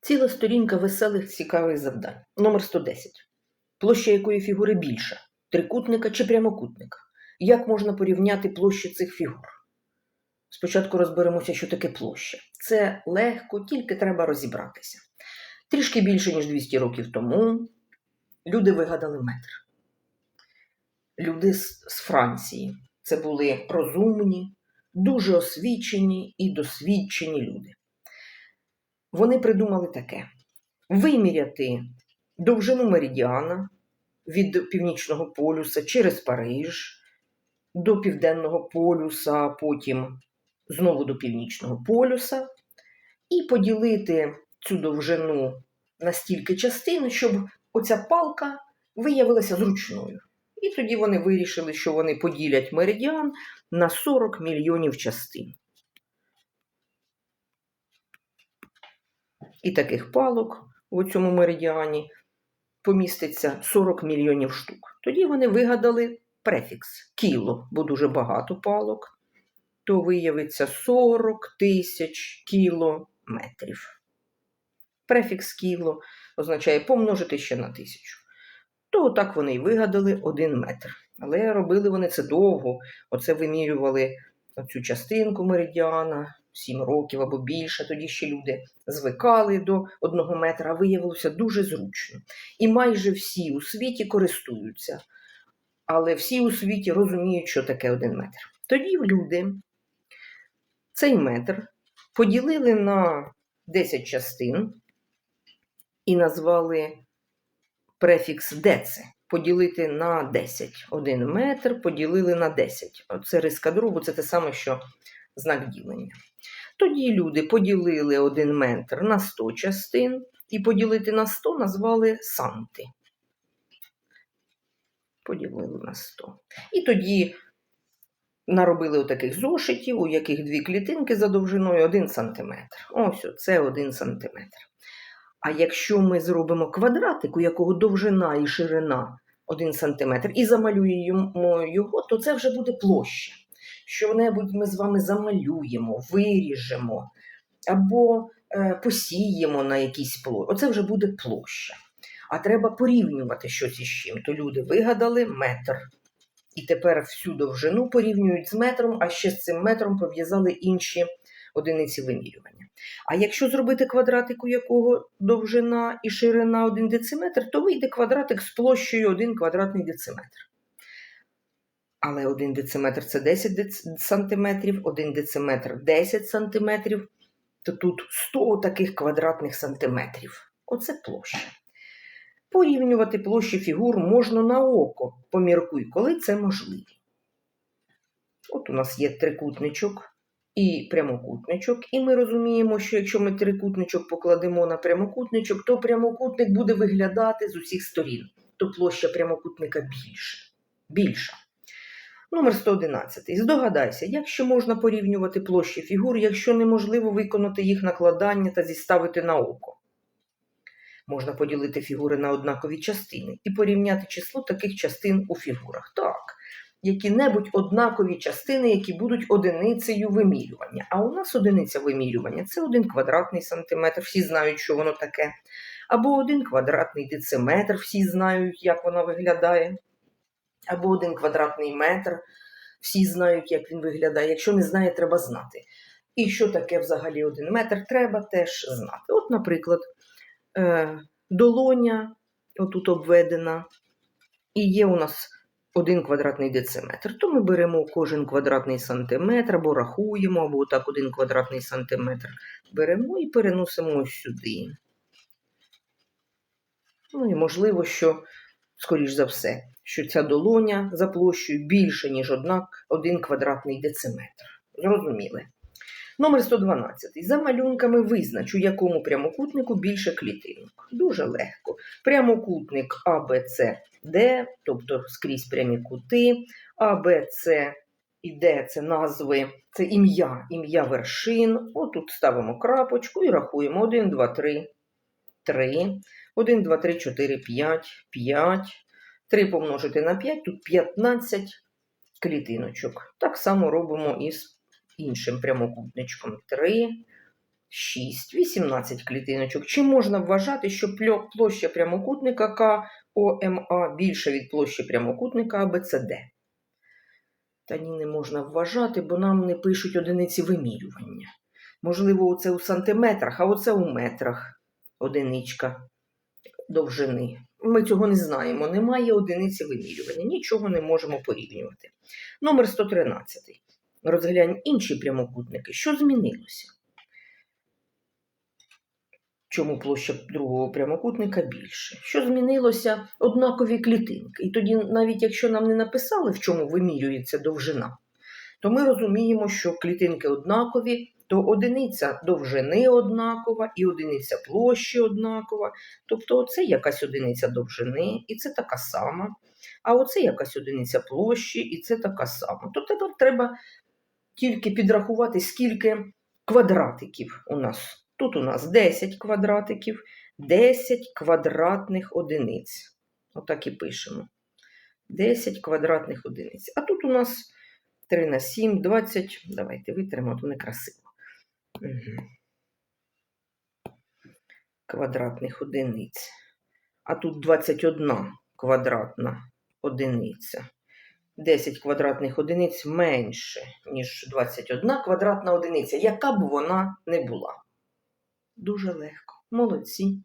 Ціла сторінка веселих цікавих завдань. Номер 110. Площа якої фігури більша? Трикутника чи прямокутника? Як можна порівняти площі цих фігур? Спочатку розберемося, що таке площа. Це легко, тільки треба розібратися. Трішки більше, ніж 200 років тому люди вигадали метр. Люди з, з Франції. Це були розумні, дуже освічені і досвідчені люди. Вони придумали таке: виміряти довжину меридіана від північного полюса через Париж до південного полюса, потім знову до північного полюса, і поділити цю довжину на стільки частин, щоб оця палка виявилася зручною. І тоді вони вирішили, що вони поділять меридіан на 40 мільйонів частин. І таких палок у цьому меридіані поміститься 40 мільйонів штук. Тоді вони вигадали префікс кіло, бо дуже багато палок, то виявиться 40 тисяч кілометрів. Префікс кіло означає помножити ще на тисячу. То так вони й вигадали один метр. Але робили вони це довго. Оце вимірювали цю частинку меридіана, 7 років або більше. Тоді ще люди звикали до одного метра, виявилося дуже зручно. І майже всі у світі користуються. Але всі у світі розуміють, що таке один метр. Тоді люди цей метр поділили на 10 частин і назвали префікс деце. Поділити на 10. Один метр поділили на 10. Оце риска дробу, це те саме, що знак ділення. Тоді люди поділили один метр на 100 частин і поділити на 100 назвали санти. Поділили на 100. І тоді наробили отаких зошитів, у яких дві клітинки за довжиною 1 см. Ось це 1 см. А якщо ми зробимо квадратик, у якого довжина і ширина 1 см, і замалюємо його, то це вже буде площа. Що-небудь ми з вами замалюємо, виріжемо або е, посіємо на якійсь площі. Оце вже буде площа. А треба порівнювати щось із чим. То люди вигадали метр. І тепер всю довжину порівнюють з метром, а ще з цим метром пов'язали інші одиниці вимірювання. А якщо зробити квадратик, у якого довжина і ширина 1 дециметр, то вийде квадратик з площею 1 квадратний дециметр. Але 1 дециметр це 10 дец- сантиметрів, 1 дециметр 10 сантиметрів, то тут 100 таких квадратних сантиметрів. Оце площа. Порівнювати площі фігур можна на око, поміркуй, коли це можливо. От у нас є трикутничок і прямокутничок, і ми розуміємо, що якщо ми трикутничок покладемо на прямокутничок, то прямокутник буде виглядати з усіх сторін, то площа прямокутника більша. більша. Номер 111. Здогадайся, як ще можна порівнювати площі фігур, якщо неможливо виконати їх накладання та зіставити на око? Можна поділити фігури на однакові частини і порівняти число таких частин у фігурах. Так, які-небудь однакові частини, які будуть одиницею вимірювання. А у нас одиниця вимірювання це один квадратний сантиметр, всі знають, що воно таке. Або один квадратний дециметр, всі знають, як вона виглядає. Або один квадратний метр, всі знають, як він виглядає. Якщо не знає, треба знати. І що таке взагалі один метр, треба теж знати. От, наприклад, е, долоня, отут обведена, і є у нас один квадратний дециметр. То ми беремо кожен квадратний сантиметр, або рахуємо, або так один квадратний сантиметр беремо і переносимо сюди. Ну і можливо, що, скоріш за все, що ця долоня за площею більше, ніж однак один квадратний дециметр. Зрозуміли. Номер 112. За малюнками визнач, у якому прямокутнику більше клітинок. Дуже легко. Прямокутник ABCD, тобто скрізь прямі кути, ABC і D це назви, це ім'я, ім'я вершин. Отут ставимо крапочку і рахуємо 1, 2, 3, 3. 1, 2, 3, 4, 5, 5. 3 помножити на 5, тут 15 клітиночок. Так само робимо і з іншим прямокутничком 3, 6, 18 клітиночок. Чи можна вважати, що площа прямокутника КОМА більша від площі прямокутника АБЦД? Та ні, не можна вважати, бо нам не пишуть одиниці вимірювання. Можливо, оце у сантиметрах, а оце у метрах одиничка довжини. Ми цього не знаємо. Немає одиниці вимірювання, нічого не можемо порівнювати. Номер 113. Розглянь інші прямокутники. Що змінилося? Чому площа другого прямокутника більше? Що змінилося? Однакові клітинки. І тоді, навіть якщо нам не написали, в чому вимірюється довжина, то ми розуміємо, що клітинки однакові, то одиниця довжини однакова і одиниця площі однакова. Тобто, оце якась одиниця довжини, і це така сама. А оце якась одиниця площі, і це така сама. То тепер треба тільки підрахувати, скільки квадратиків у нас. Тут у нас 10 квадратиків, 10 квадратних одиниць. Отак і пишемо. 10 квадратних одиниць. А тут у нас 3 на 7, 20. Давайте витримо, то некрасиво. Квадратних одиниць. А тут 21 квадратна одиниця. 10 квадратних одиниць менше, ніж 21 квадратна одиниця, яка б вона не була. Дуже легко. Молодці.